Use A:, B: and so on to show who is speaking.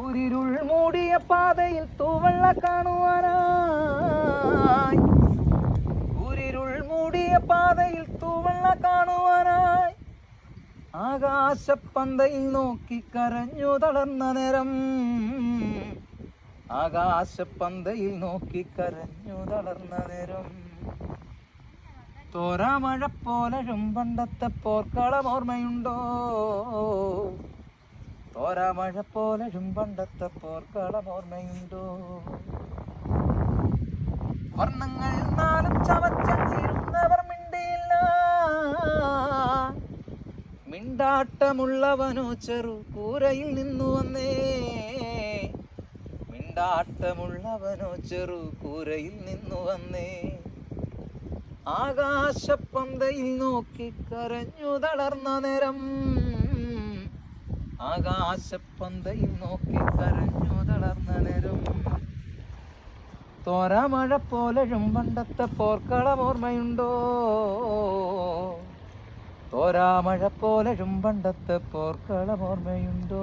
A: ഊരിരുൾ മൂടിയ പാതയിൽ തൂവള്ള കാണുവാനായി. ഉരിരുൾ മൂടിയ പാതയിൽ തൂവള്ള കാണുവാനായി. ആകാശപ്പന്തയിൽ നോക്കി കരഞ്ഞു തളർന്ന നേരം. ആകാശപ്പന്തയിൽ നോക്കി കരഞ്ഞു തളർന്ന നേരം. തോരാമഴ പോലഴും പണ്ടത്തെ പോർക്കളം ഓർമ്മയുണ്ടോ? തോരാമഴ പോലഴും പണ്ടത്തെ പോർക്കളം ഓർമ്മയുണ്ടോ? വർണങ്ങൾ നാലും ചവച്ചങ്ങിരുന്നവർ മിണ്ടിയില്ല. മിണ്ടാട്ടമുള്ളവനോ ചെറു കൂരയിൽ നിന്നു വന്നേ. മിണ്ടാട്ടമുള്ളവനോ ചെറു കൂരയിൽ നിന്നു വന്നേ. ആകാശപ്പന്തയിൽ നോക്കി കരഞ്ഞു തളർന്ന നേരം ആകാശപ്പന്തയിൽ നോക്കി കരഞ്ഞു തളർന്ന നേരം. തോരാമഴ പോലഴും പണ്ടത്തെ പോർക്കളം ഓർമ്മയുണ്ടോ തോരാമഴ പോലഴും പണ്ടത്തെ പോർക്കളം ഓർമ്മയുണ്ടോ